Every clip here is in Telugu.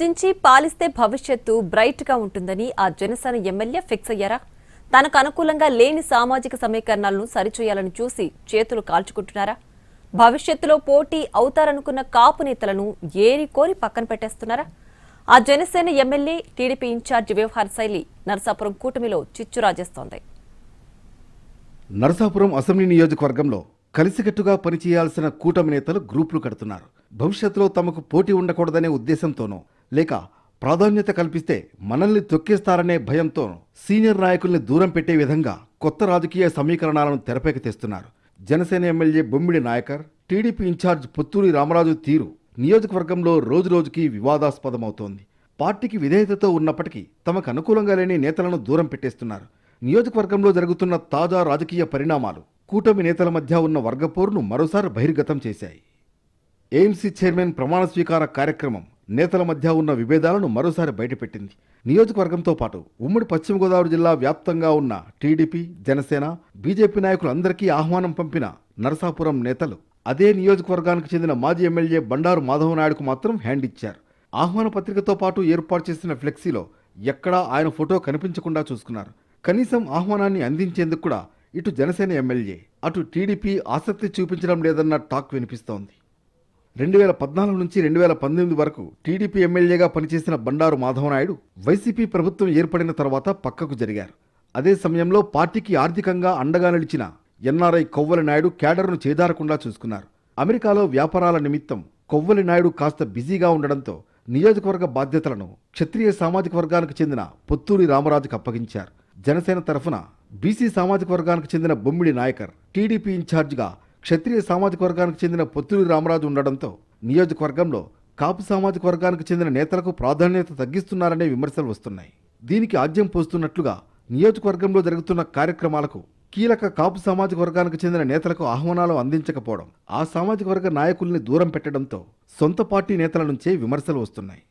జించి పాలిస్తే భవిష్యత్తు బ్రైట్గా ఉంటుందని ఆ జనసేన ఎమ్మెల్యే ఫిక్స్ అయ్యారా? తనకు అనుకూలంగా లేని సామాజిక సమీకరణాలను సరిచేయాలని చూసి చేతులు కాల్చుకుంటున్నారా? భవిష్యత్తులో పోటీ అవుతారనుకున్న కాపు నేతలను ఏరి కోరి పక్కన పెట్టేస్తున్నారా? ఆ జనసేన ఎమ్మెల్యే టీడీపీ ఇన్ఛార్జ్ వ్యవహార శైలి నరసాపురం కూటమిలో చిచ్చు రాజేస్తోంది. నరసాపురం అసెంబ్లీ నియోజకవర్గంలో కలిసికట్టుగా పనిచేయాల్సిన కూటమి నేతలు గ్రూపులు కడుతున్నారు. భవిష్యత్తులో తమకు పోటీ ఉండకూడదనే ఉద్దేశంతోనూ లేక ప్రాధాన్యత కల్పిస్తే మనల్ని తొక్కేస్తారనే భయంతో సీనియర్ నాయకుల్ని దూరం పెట్టే విధంగా కొత్త రాజకీయ సమీకరణాలను తెరపైకి తెస్తున్నారు. Janasena MLA Bommidi Nayakar TDP incharge Putturi Ramaraju తీరు నియోజకవర్గంలో రోజురోజుకి వివాదాస్పదమవుతోంది. పార్టీకి విధేయతతో ఉన్నప్పటికీ తమకు అనుకూలంగా లేని నేతలను దూరం పెట్టేస్తున్నారు. నియోజకవర్గంలో జరుగుతున్న తాజా రాజకీయ పరిణామాలు కూటమి నేతల మధ్య ఉన్న వర్గపోరును మరోసారి బహిర్గతం చేశాయి. ఎయిమ్సీ చైర్మన్ ప్రమాణ స్వీకార కార్యక్రమం నేతల మధ్య ఉన్న విభేదాలను మరోసారి బయటపెట్టింది. నియోజకవర్గంతో పాటు ఉమ్మడి పశ్చిమ గోదావరి జిల్లా వ్యాప్తంగా ఉన్న టీడీపీ జనసేన బీజేపీ నాయకులందరికీ ఆహ్వానం పంపిన నరసాపురం నేతలు అదే నియోజకవర్గానికి చెందిన మాజీ ఎమ్మెల్యే బండారు మాధవ నాయుడుకు మాత్రం హ్యాండ్ ఇచ్చారు. ఆహ్వాన పత్రికతో పాటు ఏర్పాటు చేసిన ఫ్లెక్సీలో ఎక్కడా ఆయన ఫోటో కనిపించకుండా చూసుకున్నారు. కనీసం ఆహ్వానాన్ని అందించేందుకు కూడా ఇటు జనసేన ఎమ్మెల్యే అటు టీడీపీ ఆసక్తి చూపించడం లేదన్న టాక్ వినిపిస్తోంది. రెండు వేల పద్నాలుగు నుంచి రెండు వేల పంతొమ్మిది వరకు టీడీపీ ఎమ్మెల్యేగా పనిచేసిన బండారు మాధవనాయుడు వైసీపీ ప్రభుత్వం ఏర్పడిన తర్వాత పక్కకు జరిగారు. అదే సమయంలో పార్టీకి ఆర్థికంగా అండగా నిలిచిన ఎన్ఆర్ఐ కొవ్వలి నాయుడు క్యాడర్ను చేదారకుండా చూసుకున్నారు. అమెరికాలో వ్యాపారాల నిమిత్తం కొవ్వలి నాయుడు కాస్త బిజీగా ఉండడంతో నియోజకవర్గ బాధ్యతలను క్షత్రియ సామాజిక వర్గానికి చెందిన పొత్తూరి రామరాజుకు అప్పగించారు. జనసేన తరఫున బీసీ సామాజిక వర్గానికి చెందిన బొమ్మిడి నాయకర్ టీడీపీ ఇన్ఛార్జిగా క్షత్రియ సామాజిక వర్గానికి చెందిన పొత్తులు రామరాజు ఉండడంతో నియోజకవర్గంలో కాపు సామాజిక వర్గానికి చెందిన నేతలకు ప్రాధాన్యత తగ్గిస్తున్నారనే విమర్శలు వస్తున్నాయి. దీనికి ఆజ్యం పోస్తున్నట్లుగా నియోజకవర్గంలో జరుగుతున్న కార్యక్రమాలకు కీలక కాపు సామాజిక వర్గానికి చెందిన నేతలకు ఆహ్వానాలు అందించకపోవడం ఆ సామాజిక వర్గ నాయకుల్ని దూరం పెట్టడంతో సొంత పార్టీ నేతల నుంచే విమర్శలు వస్తున్నాయి.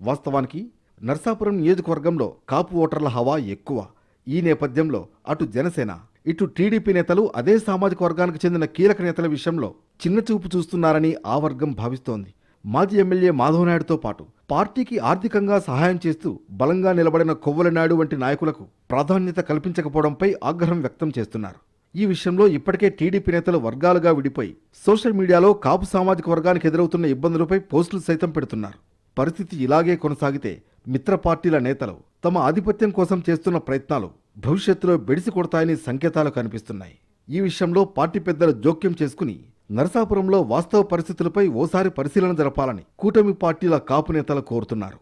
వాస్తవానికి నర్సాపురం నియోజకవర్గంలో కాపు ఓటర్ల హవా ఎక్కువ. ఈ నేపథ్యంలో అటు జనసేన ఇటు టీడీపీ నేతలు అదే సామాజిక వర్గానికి చెందిన కీలక నేతల విషయంలో చిన్న చూపు చూస్తున్నారని ఆ వర్గం భావిస్తోంది. మాజీ ఎమ్మెల్యే మాధవనాయుడుతో పాటు పార్టీకి ఆర్థికంగా సహాయం చేస్తూ బలంగా నిలబడిన కొవ్వలనాయుడు వంటి నాయకులకు ప్రాధాన్యత కల్పించకపోవడంపై ఆగ్రహం వ్యక్తం చేస్తున్నారు. ఈ విషయంలో ఇప్పటికే టీడీపీ నేతలు వర్గాలుగా విడిపోయి సోషల్ మీడియాలో కాపు సామాజిక వర్గానికి ఎదురవుతున్న ఇబ్బందులపై పోస్టులు సైతం పెడుతున్నారు. పరిస్థితి ఇలాగే కొనసాగితే మిత్ర పార్టీల నేతలు తమ ఆధిపత్యం కోసం చేస్తున్న ప్రయత్నాలు భవిష్యత్తులో బెడిసి కొడతాయని సంకేతాలు కనిపిస్తున్నాయి. ఈ విషయంలో పార్టీ పెద్దలు జోక్యం చేసుకుని నరసాపురంలో వాస్తవ పరిస్థితులపై ఓసారి పరిశీలన జరపాలని కూటమి పార్టీల కాపు నేతలు కోరుతున్నారు.